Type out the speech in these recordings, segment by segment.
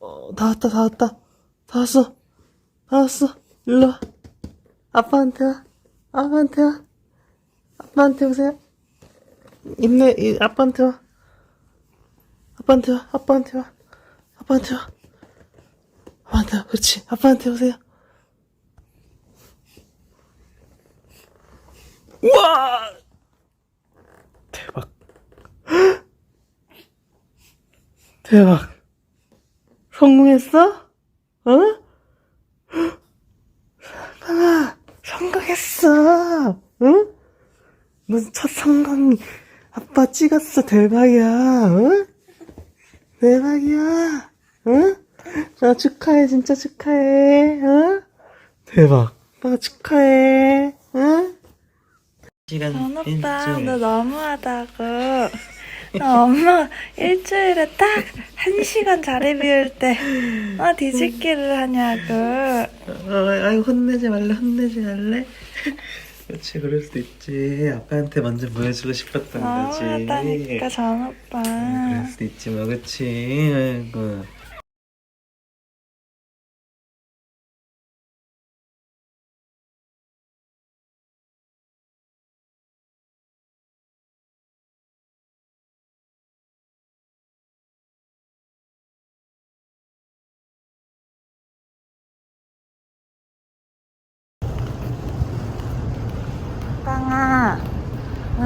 어, 다 왔다, 다 왔다. 다 왔어. 다 왔어. 일로 와. 아빠한테 와. 아빠한테 와. 아빠한테 오세요. 있네, 이, 아빠한테 와. 아빠한테 와. 아빠한테 와. 아빠한테 와. 아빠한테 와. 그렇지. 아빠한테 오세요. 우와! 대박. 대박. 성공했어? 어? 빵아, 성공했어. 응? 무슨 첫 성공, 아빠 찍었어. 대박이야. 응? 대박이야. 응? 나 축하해. 진짜 축하해. 응? 대박. 아빠 축하해. 응? 시간 전 오빠 너 너무하다고 나 엄마 일주일에 딱 한 시간 자리 비울 때 어, 뒤집기를 하냐고. 어, 아이 혼내지 말래 혼내지 말래. 그렇지 그럴 수도 있지. 아빠한테 먼저 보여주고 싶었던 거지. 너무하다니까 전 오빠. 그럴 수도 있지 뭐 그치? 아이고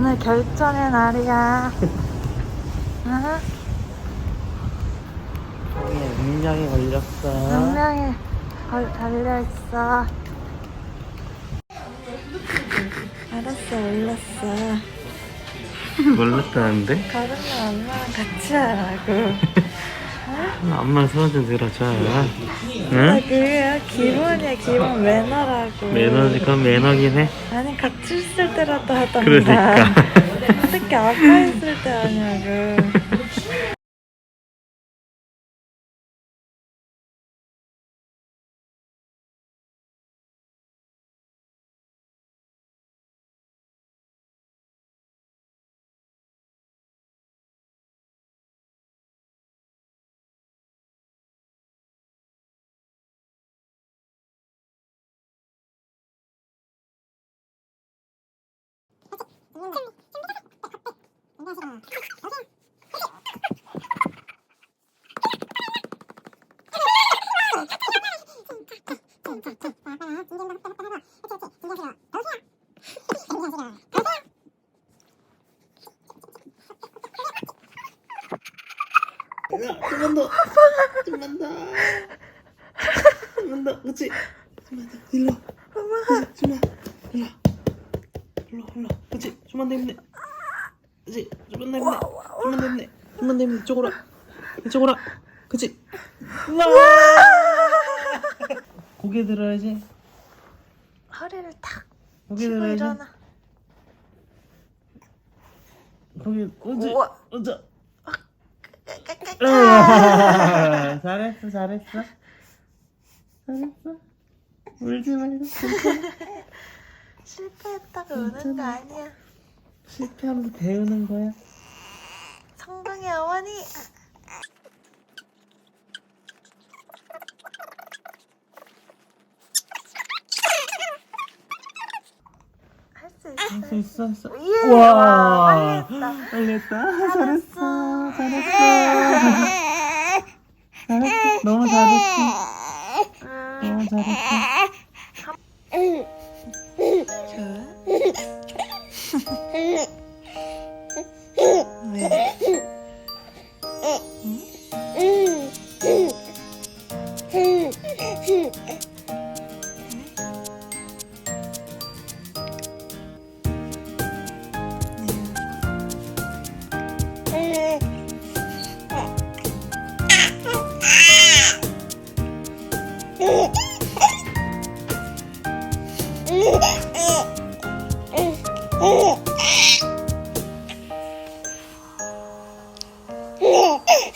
오늘 결정의 날이야. 어? 형이 운명이 걸렸어. 운명에 걸 달려있어. 알았어 올랐어. 몰랐다는데? 걸으면 엄마랑 같이 하라고 엄마 손좀 들어줘 아, 응? 그게 기본이야 기본 매너라고. 매너지 그건 매너긴 해. 아니 같이 있을 때라도 하던가. 그러니까. 특히 아빠 있을 때 하냐고 좀만 더. 좀만 더. 좀만 더. 그치? 좀만 더. 일로 엄마. 일로 일로 일로 그치 좀만 더 힘내. 그치? 좀만 더 힘내. 좀만 더 힘내. 좀만 더 힘내. 이쪽으로 와. 이쪽으로 와. 그치? 고개 들어야지. 허리를 탁 고개 치고 들어야지. 일어나. 고개 오지. 우와. 오자 아. 잘했어 잘했어. 잘했어. 울지 말고. 괜찮아 실패했다고 우는 거 아니야 실패하면 배우는 거야? 성공의 어머니. 할 수 있어 할수 있어 했어. 예, 와, 빨리 했다. 빨리 했다. 잘했어. 잘했어. 잘했어. 너무 잘했어. 음, 너무 잘했어 哼哼哼哼哼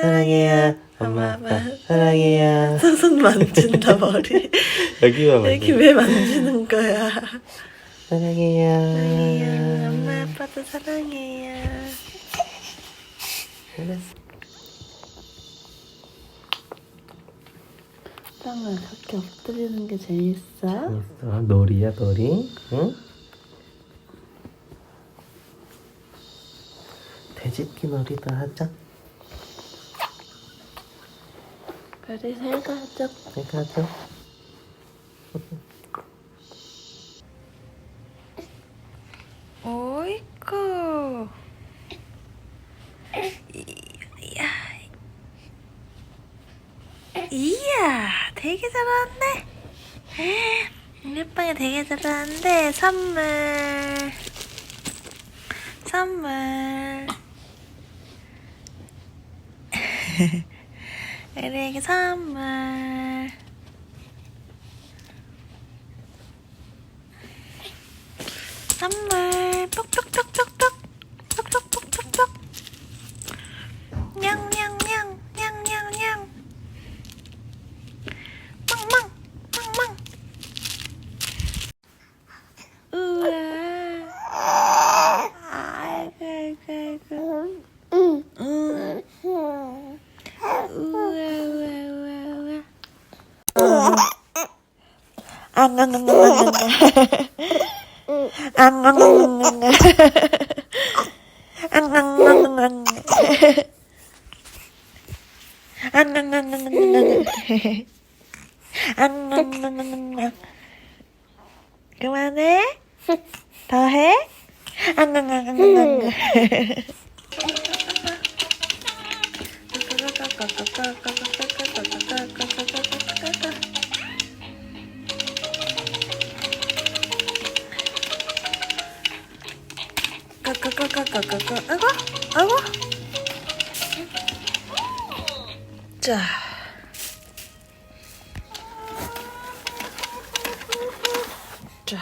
사랑해요. 엄마 아빠 사랑해요. 손 만진다 머리. 여기만 여기 왜 만지는 거야? 사랑해요. 사랑해요. 엄마 아빠도 사랑해요. 알았어. 땅을 그렇게 엎드리는 게 재밌어? 있어. 놀이야, 놀이. 응? 돼지끼 놀이도 하자. 별이 살가족. 내가 하자. 오이쿠. 이야. 이야, 되게 잘하는데? 우리 오빠가 되게 잘하는데, 선물. 선물. 우리에게 선물. 선물 뽁뽁뽁뽁뽁 그만해 더 해 까까까까까까까 아이고 아이고 자 자.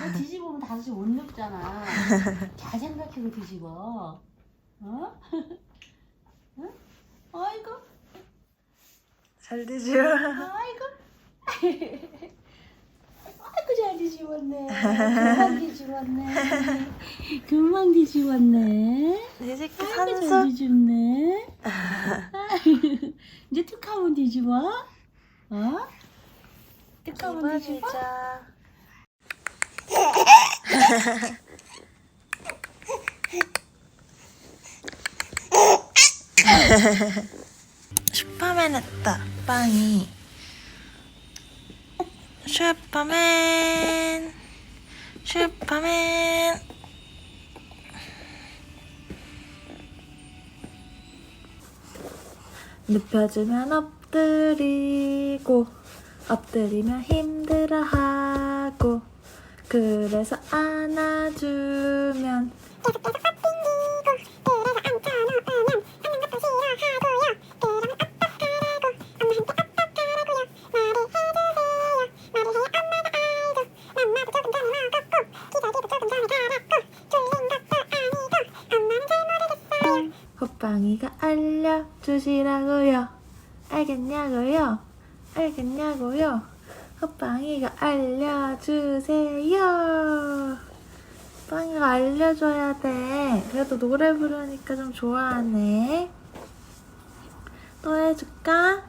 너 뒤집으면 다시 못 눕잖아. 잘 생각해서 뒤집어. 어? 응? 아이고, 잘 되죠? 아이고. 아이고, 잘 뒤집었네. 금방 뒤집었네. 금방 뒤집었네. 내 새끼 아이고, 잘 산수 뒤집네. 이제 툭 하면 뒤집어? 어? 툭 하면 뒤집어? 이번이자 슈퍼맨 했다 빵이. 슈퍼맨. 슈퍼맨. 눕혀주면 엎드리고 엎드리면 힘들어하고 그래서 안아주면 알려주시라고요. 알겠냐고요? 알겠냐고요? 호빵이가 알려주세요. 호빵이가 알려줘야 돼. 그래도 노래 부르니까 좀 좋아하네. 또 해줄까?